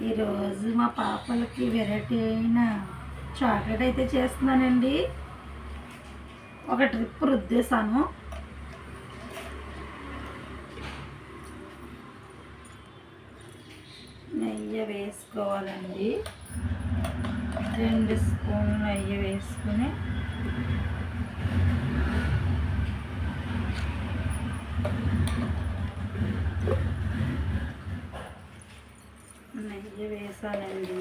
ఈరోజు మా పాపలకి వెరైటీ అయిన చాక్లెట్ అయితే చేస్తున్నానండి. ఒక ట్రిప్ రుద్దేశాను. నెయ్యి వేసుకోవాలండి. రెండు స్పూన్లు నెయ్యి వేసుకుని నెయ్యి వేసానండి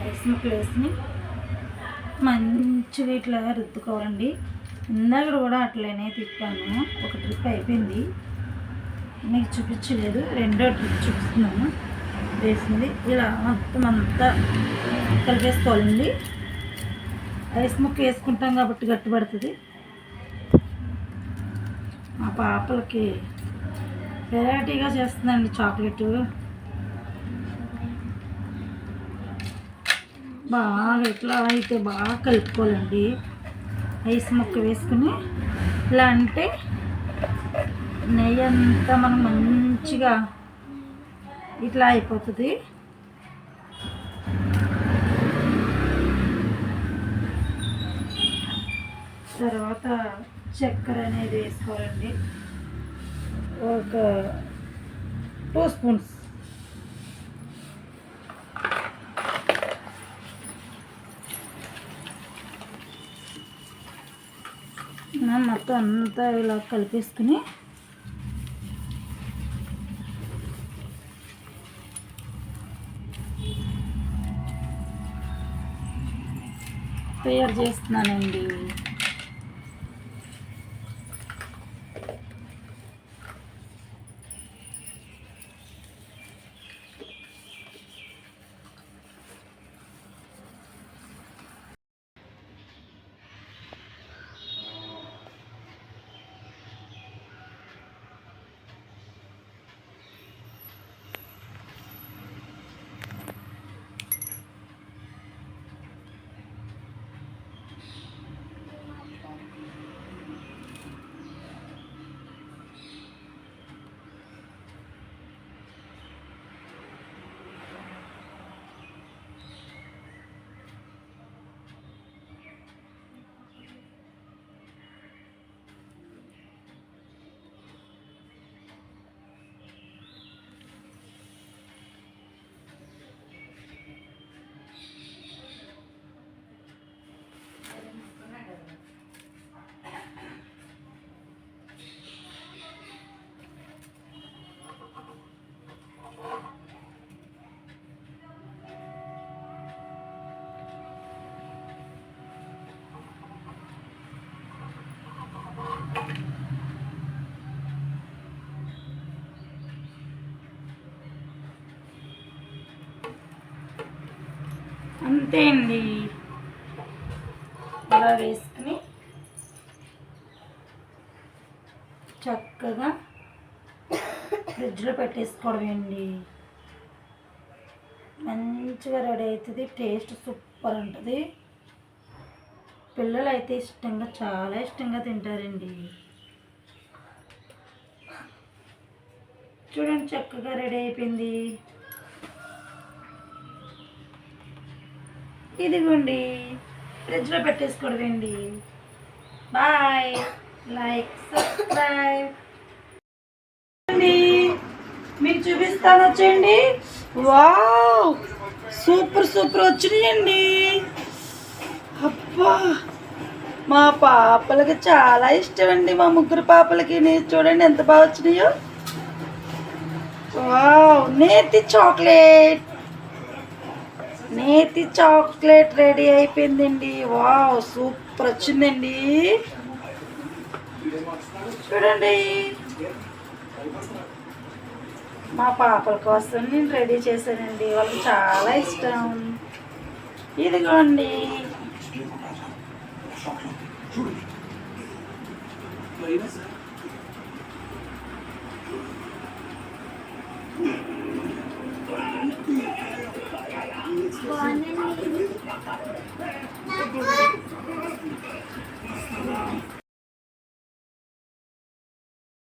రైస్ ముక్కలు వేసి మంచిగా ఇట్లా రుద్దుకోవాలండి. ఇందాక కూడా అట్లనే తిప్పాను. ఒక ట్రిప్ అయిపోయింది. మీకు చూపించలేదు. రెండో ట్రిప్ చూపిస్తున్నాను. వేసింది. ఇలా మొత్తం అంతా కలిపేసుకోవాలండి. రైస్ ముక్క వేసుకుంటాం కాబట్టి గట్టిపడుతుంది. మా పాపలకి వెరైటీగా చేస్తుందండి చాక్లెట్. బాగా ఇట్లా అయితే బాగా కలుపుకోవాలండి. ఐస్ ముక్క వేసుకుని ఇలా అంటే నెయ్యి అంతా మనం మంచిగా ఇట్లా అయిపోతుంది. తర్వాత చక్కెర అనేది వేసుకోవాలండి. ఒక టూ స్పూన్స్. మొత్తం అంతా ఇలా కలిపేసుకుని తయారు చేస్తున్నానండి. అంతే అండి. అలా వేసుకుని చక్కగా ఫ్రిడ్జ్లో పెట్టేసుకోవడమే అండి. మంచిగా రెడీ అవుతుంది. టేస్ట్ సూపర్ ఉంటుంది. పిల్లలు అయితే ఇష్టంగా చాలా ఇష్టంగా తింటారండి. చూడండి చక్కగా రెడీ అయిపోయింది. ఇదిగోండి. ఫ్రిడ్జ్లో పెట్టేసుకూడదండి బాయ్. Like subscribe. అండి మీకు చూపిస్తాను వచ్చేయండి. వావ్! సూపర్ సూపర్ వచ్చినాయండి. అబ్బా! మా పాపలకి చాలా ఇష్టం అండి మా ముగ్గురు పాపలకి. చూడండి ఎంత బాగా వచ్చినాయో. వావ్! నేతి చాక్లెట్. నేతి చాక్లెట్ రెడీ అయిపోయిందండి. వావ్ సూపర్ వచ్చిందండి. చూడండి. మా పాపల కోసం నేను రెడీ చేశానండి. వాళ్ళకి చాలా ఇష్టం. ఇదిగోండి. చూడండి Bu